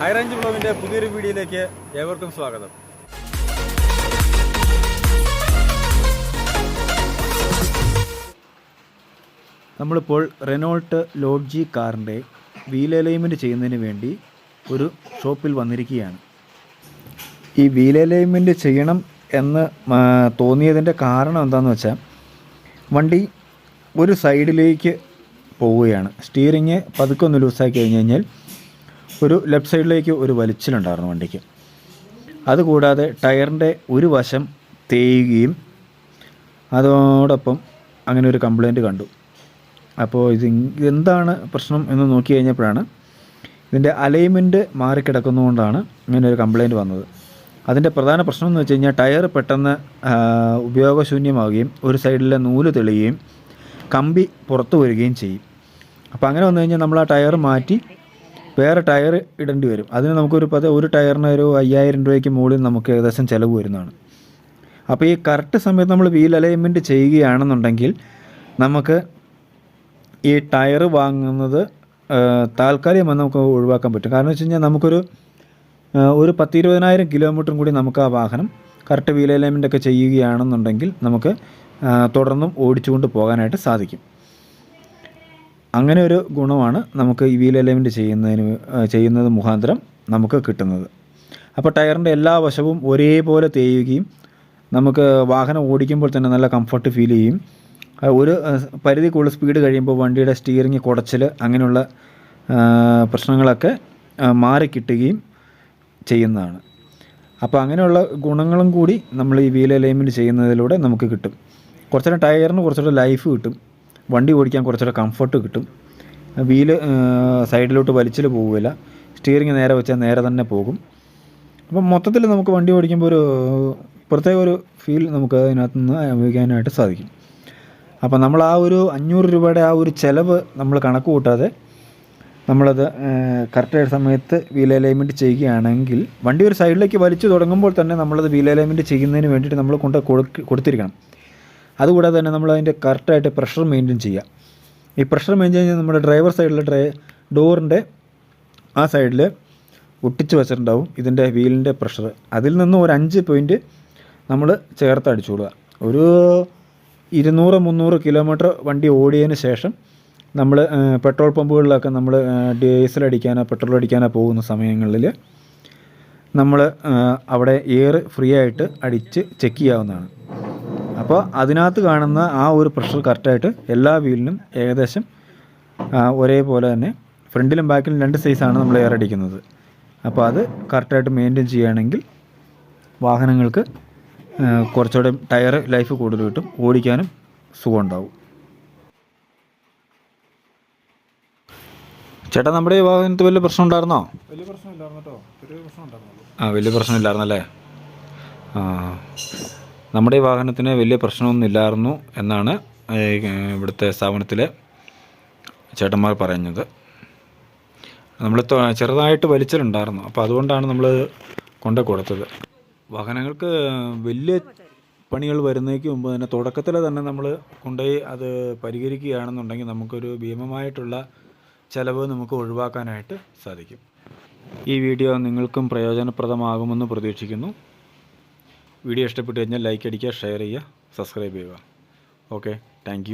High range ബ്ലോഗിന്റെ പുതിയൊരു വീഡിയോയിലേക്ക് ഏവർക്കും സ്വാഗതം. നമ്മളിപ്പോൾ റെനോൾട്ട് ലോഡ്ജി കാറിന്റെ വീൽ അലൈൻമെന്റ് ചെയ്യുന്നതിന് വേണ്ടി ഒരു ഷോപ്പിൽ വന്നിരിക്കുകയാണ്. ഈ വീൽ അലൈൻമെന്റ് ചെയ്യണം എന്ന് തോന്നിയതിന്റെ കാരണം എന്താണെന്ന് വെച്ചാൽ വണ്ടി ഒരു സൈഡിലേക്ക് പോവുകയാണ്. സ്റ്റിയറിങ് പതുക്കെ ഒന്ന് ലൂസാക്കി കഴിഞ്ഞ് കഴിഞ്ഞാൽ ഒരു ലെഫ്റ്റ് സൈഡിലേക്ക് ഒരു വലിച്ചിലുണ്ടായിരുന്നു വണ്ടിക്ക്. അതുകൂടാതെ ടയറിന്റെ ഒരു വശം തേയുകയും അതോടൊപ്പം അങ്ങനെ ഒരു കംപ്ലൈന്റ് കണ്ടു. അപ്പോൾ ഇത് എന്താണ് പ്രശ്നം എന്ന് നോക്കി കഴിഞ്ഞപ്പോഴാണ് ഇതിന്റെ അലൈൻമെന്റ് മാറിക്കിടക്കുന്നതുകൊണ്ടാണ് ഇങ്ങനെ ഒരു കംപ്ലൈന്റ് വന്നത്. അതിന്റെ പ്രധാന പ്രശ്നം എന്ന് വെച്ച് കഴിഞ്ഞാൽ ടയർ പെട്ടെന്ന് ഉപയോഗശൂന്യമാവുകയും ഒരു സൈഡിലെ നൂൽ തെളിയുകയും കമ്പി പുറത്തു വരികയും ചെയ്യും. അപ്പോൾ അങ്ങനെ വന്നു കഴിഞ്ഞാൽ നമ്മൾ ആ ടയർ മാറ്റി വേറെ ടയർ ഇടേണ്ടി വരും. അതിന് നമുക്കൊരു പത് ഒരു ടയറിന് ഒരു അയ്യായിരം രൂപയ്ക്ക് മുകളിൽ നമുക്ക് ഏകദേശം ചിലവ് വരുന്നതാണ്. അപ്പോൾ ഈ കറക്റ്റ് സമയത്ത് നമ്മൾ വീൽ അലൈൻമെന്റ് ചെയ്യുകയാണെന്നുണ്ടെങ്കിൽ നമുക്ക് ഈ ടയർ വാങ്ങുന്നത് താൽക്കാലികമായി നമുക്ക് ഒഴിവാക്കാൻ പറ്റും. കാരണം വെച്ച് കഴിഞ്ഞാൽ നമുക്കൊരു ഒരു പത്തിരുപതിനായിരം കിലോമീറ്ററും കൂടി നമുക്ക് ആ വാഹനം കറക്റ്റ് വീൽ അലൈൻമെന്റ് ഒക്കെ ചെയ്യുകയാണെന്നുണ്ടെങ്കിൽ നമുക്ക് തുടർന്നും ഓടിച്ചുകൊണ്ട് പോകാനായിട്ട് സാധിക്കും. അങ്ങനെ ഒരു ഗുണമാണ് നമുക്ക് ഈ വീൽ അലൈൻമെന്റ് ചെയ്യുന്നതിന് ചെയ്യുന്നത് മുഖാന്തരം നമുക്ക് കിട്ടുന്നത്. അപ്പോൾ ടയറിന്റെ എല്ലാ വശവും ഒരേപോലെ തേയുകയും നമുക്ക് വാഹനം ഓടിക്കുമ്പോൾ തന്നെ നല്ല കംഫർട്ട് ഫീൽ ചെയ്യും. ഒരു ആ, പരിധി കൂടുതൽ സ്പീഡ് കഴിയുമ്പോൾ വണ്ടിയുടെ സ്റ്റിയറിങ് കുടച്ചിൽ അങ്ങനെയുള്ള പ്രശ്നങ്ങളൊക്കെ മാറിക്കിട്ടുകയും ചെയ്യുന്നതാണ്. അപ്പോൾ അങ്ങനെയുള്ള ഗുണങ്ങളും കൂടി നമ്മൾ ഈ വീൽ അലൈൻമെന്റ് ചെയ്യുന്നതിലൂടെ നമുക്ക് കിട്ടും. കുറച്ചുകൂടെ ടയറിന് കുറച്ചുകൂടെ ലൈഫ് കിട്ടും. വണ്ടി ഓടിക്കാൻ കുറച്ചുകൂടെ കംഫർട്ട് കിട്ടും. വീൽ സൈഡിലോട്ട് വലിച്ചിൽ പോവില്ല സ്റ്റിയറിങ് നേരെ വെച്ചാൽ നേരെ തന്നെ പോകും. അപ്പം മൊത്തത്തിൽ നമുക്ക് വണ്ടി ഓടിക്കുമ്പോൾ ഒരു പ്രത്യേക ഒരു ഫീൽ നമുക്ക് അതിനകത്ത് നിന്ന് അനുഭവിക്കാനായിട്ട് സാധിക്കും. അപ്പോൾ നമ്മൾ ആ ഒരു അഞ്ഞൂറ് രൂപയുടെ ആ ഒരു ചിലവ് നമ്മൾ കണക്ക് കൂട്ടാതെ നമ്മളത് കറക്റ്റായ സമയത്ത് വീൽ അലൈൻമെന്റ് ചെയ്യുകയാണെങ്കിൽ വണ്ടി ഒരു സൈഡിലേക്ക് വലിച്ചു തുടങ്ങുമ്പോൾ തന്നെ നമ്മളത് വീൽ അലൈൻമെന്റ് ചെയ്യുന്നതിന് വേണ്ടിയിട്ട് നമ്മൾ കൊണ്ട് കൊടുത്തിരിക്കണം. അതുകൂടാതെ തന്നെ നമ്മൾ അതിന്റെ കറക്റ്റായിട്ട് പ്രഷർ മെയിന്റെയിൻ ചെയ്യുക. ഈ പ്രഷർ മെയിന്റെയിൻ ചെയ്യുന്നത് നമ്മുടെ ഡ്രൈവർ സൈഡിലെ ഡ്രൈ ഡോറിന്റെ ആ സൈഡിൽ ഒട്ടിച്ച് വെച്ചിട്ടുണ്ടാവും ഇതിന്റെ വീലിന്റെ പ്രഷർ അതിൽ നിന്ന് ഒരു അഞ്ച് പോയിന്റ് നമ്മൾ ചേർത്ത് അടിച്ചു കൊടുക്കുക. ഒരു ഇരുന്നൂറ് മുന്നൂറ് കിലോമീറ്റർ വണ്ടി ഓടിയതിന് ശേഷം നമ്മൾ പെട്രോൾ പമ്പുകളിലൊക്കെ നമ്മൾ ഡീസൽ അടിക്കാനോ പെട്രോൾ അടിക്കാനോ പോകുന്ന സമയങ്ങളിൽ നമ്മൾ അവിടെ എയർ ഫ്രീ ആയിട്ട് അടിച്ച് ചെക്ക് ചെയ്യാവുന്നതാണ്. അപ്പോൾ അതിനകത്ത് കാണുന്ന ആ ഒരു പ്രഷർ കറക്റ്റായിട്ട് എല്ലാ വീലിനും ഏകദേശം ഒരേപോലെ തന്നെ ഫ്രണ്ടിലും ബാക്കിലും രണ്ട് സൈസാണ് നമ്മൾ എയർ അടിക്കുന്നത്. അപ്പോൾ അത് കറക്റ്റായിട്ട് മെയിന്റെയിൻ ചെയ്യുകയാണെങ്കിൽ വാഹനങ്ങൾക്ക് കുറച്ചുകൂടെ ടയർ ലൈഫ് കൂടുതൽ കിട്ടും ഓടിക്കാനും സുഖം ഉണ്ടാവും ചേട്ടാ നമ്മുടെ ഈ വാഹനത്തിൽ വലിയ പ്രശ്നം ഉണ്ടായിരുന്നോ വലിയ പ്രശ്നം പ്രശ്നമില്ലായിരുന്നു കേട്ടോ. ചെറിയ പ്രശ്നം ഉണ്ടായിരുന്നു ആ വലിയ പ്രശ്നം ഇല്ലായിരുന്നല്ലേ ആ നമ്മുടെ ഈ വാഹനത്തിന് വലിയ പ്രശ്നമൊന്നും ഇല്ലായിരുന്നു എന്നാണ് ഇവിടുത്തെ സ്ഥാപനത്തിലെ ചേട്ടന്മാർ പറയുന്നത്. നമ്മൾ ചെറുതായിട്ട് വലിച്ചിലുണ്ടായിരുന്നു. അപ്പോൾ അതുകൊണ്ടാണ് നമ്മൾ കൊണ്ടു കൊടുത്തത്. വാഹനങ്ങൾക്ക് വലിയ പണികൾ വരുന്നതിന് മുമ്പ് തന്നെ തുടക്കത്തിൽ തന്നെ നമ്മൾ കൊണ്ടുപോയി അത് പരിഹരിക്കുകയാണെന്നുണ്ടെങ്കിൽ നമുക്കൊരു ഭീമമായിട്ടുള്ള ചിലവ് നമുക്ക് ഒഴിവാക്കാനായിട്ട് സാധിക്കും. ഈ വീഡിയോ നിങ്ങൾക്കും പ്രയോജനപ്രദമാകുമെന്ന് പ്രതീക്ഷിക്കുന്നു. വീഡിയോ ഇഷ്ടപ്പെട്ട് കഴിഞ്ഞാൽ ലൈക്ക് അടിക്കുക ഷെയർ ചെയ്യുക സബ്സ്ക്രൈബ് ചെയ്യുക. Okay thank